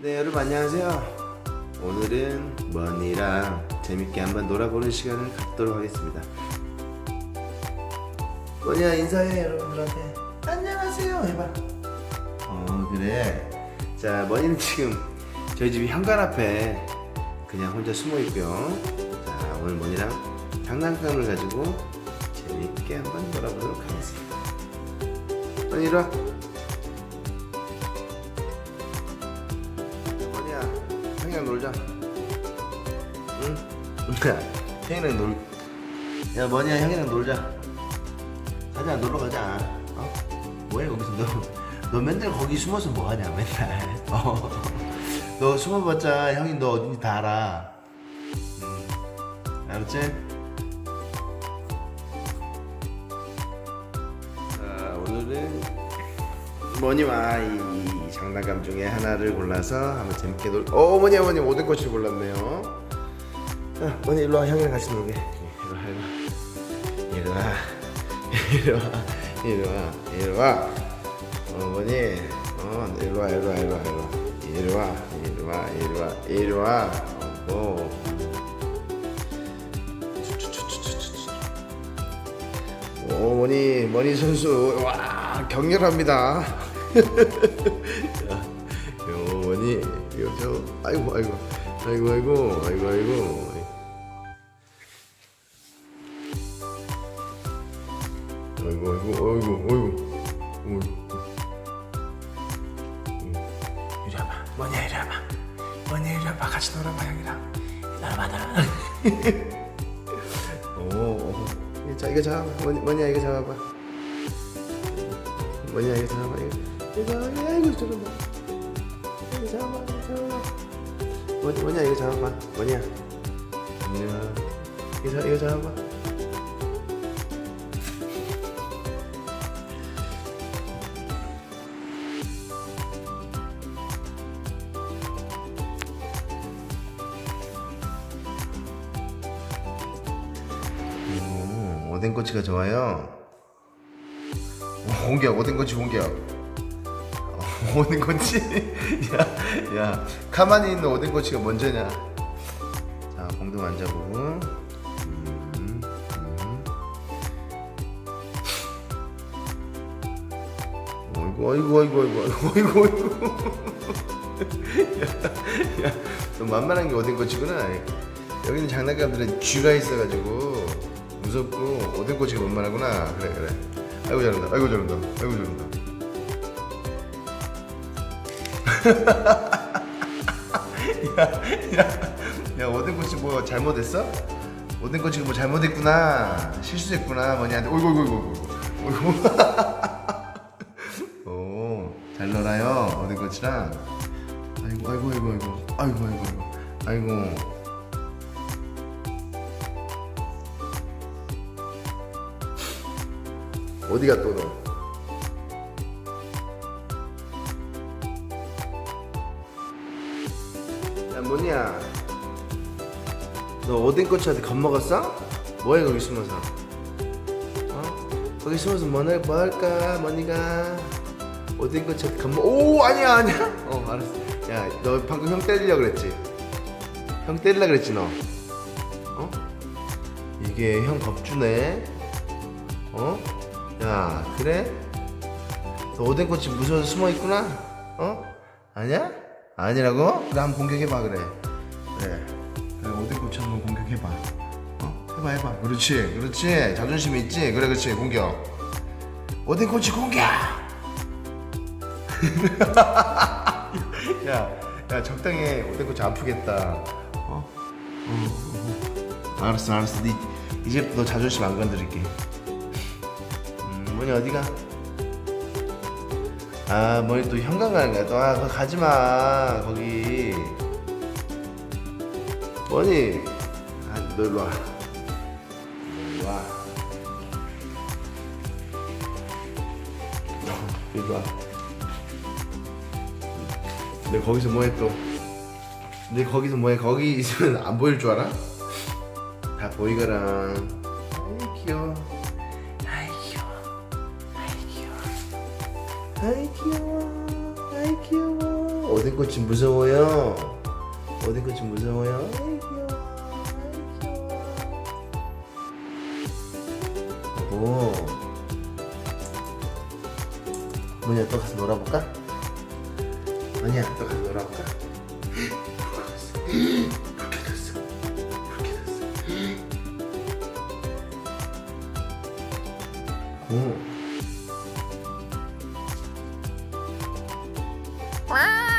네 여러분 안녕하세요. 오늘은 머니랑 재밌게 한번 놀아보는 시간을 갖도록 하겠습니다. 머니야 인사해 여러분들한테. 안녕하세요 해봐. 어 그래. 자 머니는 지금 저희 집 현관 앞에 그냥 혼자 숨어 있고요. 자 오늘 머니랑 장난감을 가지고 재밌게 한번 놀아보도록 하겠습니다. 머니 이리 와 형이랑 놀자 응? 형이랑 놀... 야 뭐냐 형이랑 놀자 가자 놀러 가자 어? 뭐해 거기서 너, 너 맨날 거기 숨어서 뭐하냐 맨날 어. 너 숨어봤자 형이 너 어딘지 다 알아 음. 알았지? 자 오늘은 뭐니와 이 장난감 중에 하나를 골라서 한번 재밌게 놀. 어, 어머니 어머니 모든 것을 골랐네요. 자, 어머니 일로 와 형이랑 같이 놀게. 일로 와 일로 와 일로 와 일로 와 일로 와 어머니 어 일로 와 일로 와 일로 와 일로 와 일로 와 일로 와 일로 와 어. 어머니 머니 선수 와 격렬합니다. 이거 저 아이고 아이고. 아이고 아이고 아이고 아이고. 아이고 아이고 아이고 아이고. 아이고 이리 와봐. 뭐냐 이리 와봐. 뭐냐 이리 와봐. 같이 놀아봐 형이랑. 놀아봐 놀아봐 오 자, 이거 잡아봐. 뭐냐, 뭐냐 이거 잡아봐. 뭐냐 이거 잡아봐. 이거. 이거 아이고 저런다 이거 잡아봐 이거 잡아봐 뭐냐 뭐냐 이거 잡아봐 뭐냐 뭐냐 이거, 잡- 이거 잡아봐 오, 오뎅꼬치가 좋아요. 오, 공격, 오뎅꼬치 공격. 어, 오뎅꼬치. 야, 야, 가만히 있는 오뎅꼬치가 먼저냐? 자, 공도 만져보고. 음, 음. 어이구, 어이구, 어이구, 어이구, 어이구, 어이구. 야, 야, 너 만만한 게 오뎅꼬치구나. 여기는 장난감들은 쥐가 있어가지고 무섭고 오뎅꼬치가 만만하구나. 그래 그래. 아이고 잘한다. 아이고 잘한다. 아이고 잘한다. 야, 야, 야, 오뎅꼬치 뭐 잘못했어? 오뎅꼬치 뭐 잘못했구나. 실수했구나. 뭐냐. 어이구, 어이구, 어이구. 어이구. 오, 잘 놀아요. 오뎅꼬치랑. 아이고, 아이고, 아이고, 아이고. 아이고, 아이고, 아이고. 어디 갔어 너? 뭐냐? 너 오뎅꼬치한테 겁먹었어? 뭐해 거기 숨어서? 어? 거기 숨어서 뭐, 할- 뭐 할까? 뭐니가? 오뎅꼬치한테 겁먹... 오 아니야 아니야? 어 알았어 야 너 방금 형 때리려 그랬지? 형 때리려 그랬지 너? 어? 이게 형 겁주네? 어? 야 그래? 너 오뎅꼬치 무서워서 숨어 있구나? 어? 아니야? 아니라고? 그래 한번 공격해봐 그래 그래 그래 오뎅꼬치 한번 공격해봐 어? 해봐 해봐 그렇지 그렇지 자존심 있지? 그래 그렇지 공격 오뎅꼬치 공격 야, 야 적당히 해. 오뎅꼬치 아프겠다 어? 어, 어. 알았어 알았어 니, 이제부터 너 자존심 안 건드릴게 음, 뭐니 어디가? 아 뭐니 또 현관 가는 거야 또 아, 거기 가지마 거기 뭐니 아너 일로 와 일로 와 일로 와. 내 거기서 뭐해 또? 내 거기서 뭐해? 거기 있으면 안 보일 줄 알아? 다 보이거라. 아이 귀여워. 아이 귀여워. 아이 귀여워 아이 귀여워 오뎅꽃이 무서워요 무서워요 아이 귀여워 아이 귀여워 오 뭐냐 또 가서 놀아볼까? 아니야 또 가서 놀아볼까? 그렇게 됐어 그렇게 됐어 오 와